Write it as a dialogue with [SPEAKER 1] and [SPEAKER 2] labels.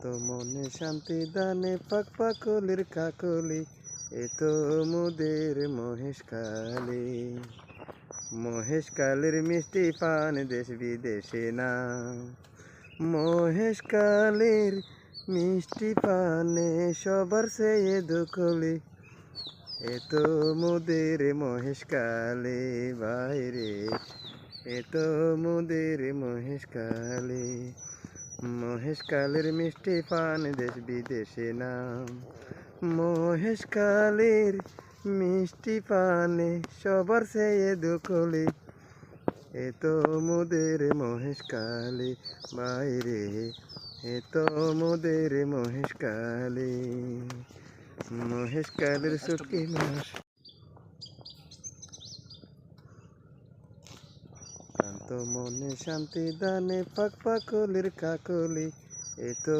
[SPEAKER 1] শান্ত মনে শান্তি দানে পাক পাকলির কাকলি এ তো কালী। মহেশ কালের মিষ্টি পান দেশ বিদেশে না। মহেশ কালের মিষ্টি পানে সবার সে দখলি এ তো মুদের মহেশ কালে। বাইরে এ তো মুদের মহেশ কালে মহেশ কালের মিষ্টি পান দেশ বিদেশে নাম। মহেশ কালের মিষ্টি পানে সবার সে দখলি এত মুদের মহেশ কালে বাইরে এত মুদের মহেশ কালে। মহেশ কালের সুটকি মাস। শান্ত মনে শান্তি দানে পাক পাকলির কাকলি এ তো